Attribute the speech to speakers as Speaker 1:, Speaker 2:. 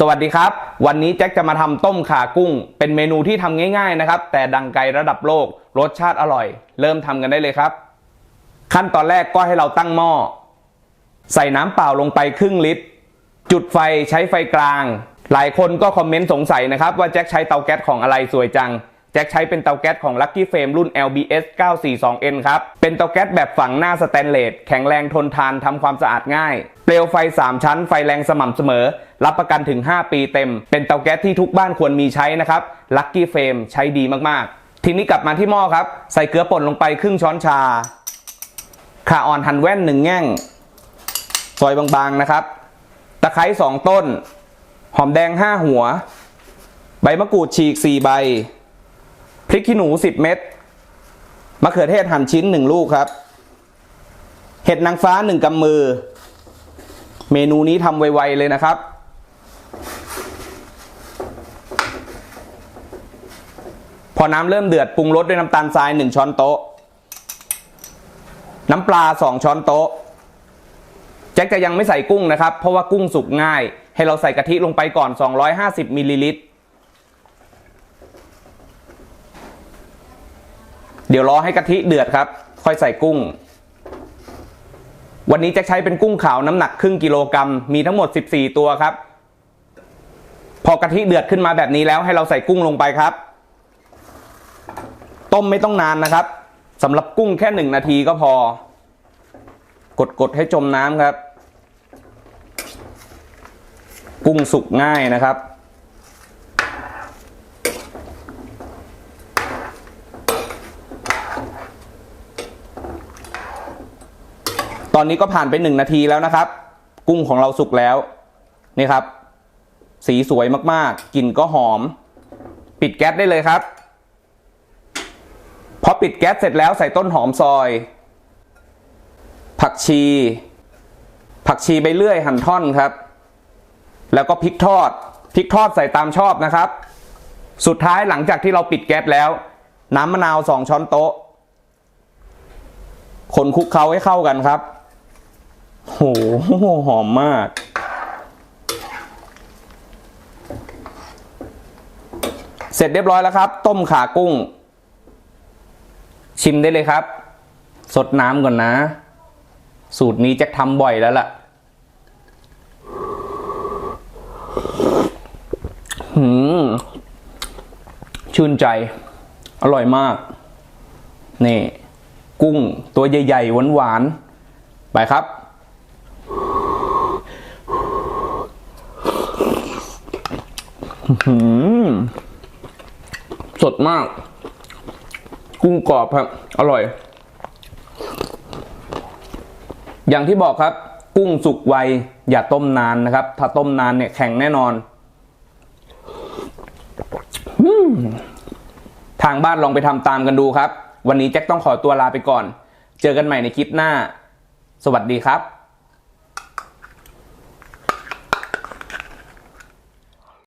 Speaker 1: สวัสดีครับ วันนี้แจ็คจะมาทำต้มขากุ้ง เป็นเมนูที่ทำง่ายๆนะครับ แต่ดังไกลระดับโลก รสชาติอร่อย เริ่มทำกันได้เลยครับ ขั้นตอนแรกก็ให้เราตั้งหม้อ ใส่น้ำเปล่าลงไปครึ่งลิตร จุดไฟใช้ไฟกลาง หลายคนก็คอมเมนต์สงสัยนะครับ ว่าแจ็คใช้เตาแก๊สของอะไรสวยจัง แจ็คใช้เป็นเตาแก๊สของ Lucky Flame รุ่น LBS 942N ครับ เป็นเตาแก๊สแบบฝังหน้าสแตนเลสแข็งแรงทนทานทำความสะอาดง่าย เปลวไฟ 3 ชั้นไฟแรงสม่ำเสมอ รับประกันถึง 5 ปีเต็ม เป็นเตาแก๊สที่ทุกบ้านควรมีใช้นะครับ Lucky Flame ใช้ดีมากๆ ทีนี้กลับมาที่หม้อครับ ใส่เกลือป่นลงไปครึ่งช้อนชาข่าอ่อนหั่นแว่นหนึ่งแง่ง ซอยบางๆนะครับ ตะไคร้สองต้น หอมแดงห้าหัว ใบมะกรูดฉีกสี่ใบ ริกขี้หนูสิบเม็ดมะเขือเทศหั่นชิ้นหนึ่งลูกครับ เห็ดนางฟ้าหนึ่งกำมือ เมนูนี้ทำไวๆเลยนะครับ พอน้ำเริ่มเดือดปรุงรสด้วยน้ำตาลทรายหนึ่งช้อนโต๊ะ น้ำปลาสองช้อนโต๊ะแจ็คจะยังไม่ใส่กุ้งนะครับ เพราะว่ากุ้งสุกง่าย ให้เราใส่กะทิลงไปก่อน 250มิลลิลิตร ดี๋ยวรอให้กะทิเดือดครับ ค่อยใส่กุ้ง วันนี้จ็คใช้เป็นกุ้งขาวน้ำหนักครึ่งกิโลกรัม มีทั้งหมด 14 ตัวครับ พอกะทิเดือดขึ้นมาแบบนี้แล้วให้เราใส่กุ้งลงไปครับ ต้มไม่ต้องนานนะครับสำหรับกุ้งแค่หนึ่งนาทีก็พอ กดกดให้จมน้ำครับ กุ้งสุกง่ายนะครับ ตอนนี้ก็ผ่านไปหนึ่งนาทีแล้วนะครับ กุ้งของเราสุกแล้วนี่ครับ สีสวยมากๆกลิ่นก็หอม ปิดแก๊สได้เลยครับพอปิดแก๊สเสร็จแล้วใส่ต้นหอมซอย ผักชี ผักชีใบเลื่อยหั่นท่อนครับ แล้วก็พริกทอดพริกทอดใส่ตามชอบนะครับ สุดท้ายหลังจากที่เราปิดแก๊สแล้ว น้ำมะนาวสองช้อนโต๊ะคนคลุกเคล้าให้เข้ากันครับ โหหอมมาก เสร็จเรียบร้อยแล้วครับ ต้มขากุ้ง ชิมได้เลยครับ สดน้ำก่อนนะ สูตรนี้จ็คทำบ่อยแล้วล่ะหืมชื่นใจ อร่อยมาก นี่ กุ้งตัวใหญ่ๆหวานๆไปครับ หืม สดมาก กุ้งกรอบครับ อร่อย อย่างที่บอกครับ กุ้งสุกไว อย่าต้มนานนะครับ ถ้าต้มนานเนี่ยแข็งแน่นอนอทางบ้านลองไปทำตามกันดูครับ วันนี้แจ็คต้องขอตัวลาไปก่อน เจอกันใหม่ในคลิปหน้า สวัสดีครับ